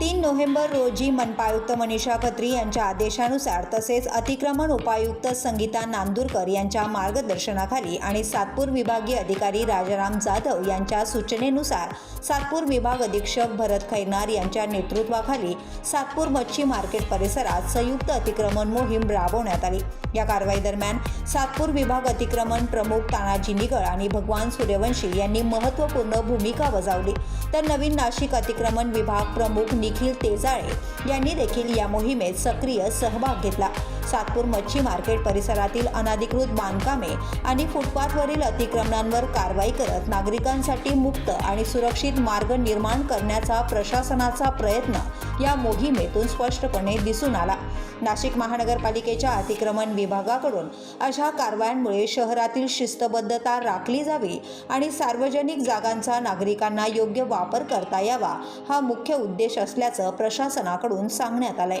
तीन नोव्हेंबर रोजी मनपायुक्त मनीषा खत्री यांच्या आदेशानुसार तसेच अतिक्रमण उपायुक्त संगीता नांदूरकर यांच्या मार्गदर्शनाखाली आणि सातपूर विभागीय अधिकारी राजाराम जाधव यांच्या सूचनेनुसार सातपूर विभाग अधीक्षक भरत खैरनार यांच्या नेतृत्वाखाली सातपूर मच्छी मार्केट परिसरात संयुक्त अतिक्रमण मोहीम राबवण्यात आली. या कारवाई दरम्यान सातपूर विभाग अतिक्रमण प्रमुख तानाजी निगळ आणि भगवान सूर्यवंशी यांनी महत्त्वपूर्ण भूमिका बजावली. तर नवीन नाशिक अतिक्रमण विभाग प्रमुख निखिल तेजाळे यांनी देखील या मोहिमेत सक्रिय सहभाग घेतला. सातपूर मच्छी मार्केट परिसरातील अनधिकृत बांधकामे आणि फुटपाथवरील अतिक्रमणांवर कारवाई करत नागरिकांसाठी मुक्त आणि सुरक्षित मार्ग निर्माण करण्याचा प्रशासनाचा प्रयत्न या मोहिमेतून स्पष्टपणे दिसून आला. नाशिक महानगरपालिकेच्या अतिक्रमण विभागाकडून अशा कारवायांमुळे शहरातील शिस्तबद्धता राखली जावी आणि सार्वजनिक जागांचा नागरिकांना योग्य वापर करता यावा हा मुख्य उद्देश असल्याचं प्रशासनाकडून सांगण्यात आलंय.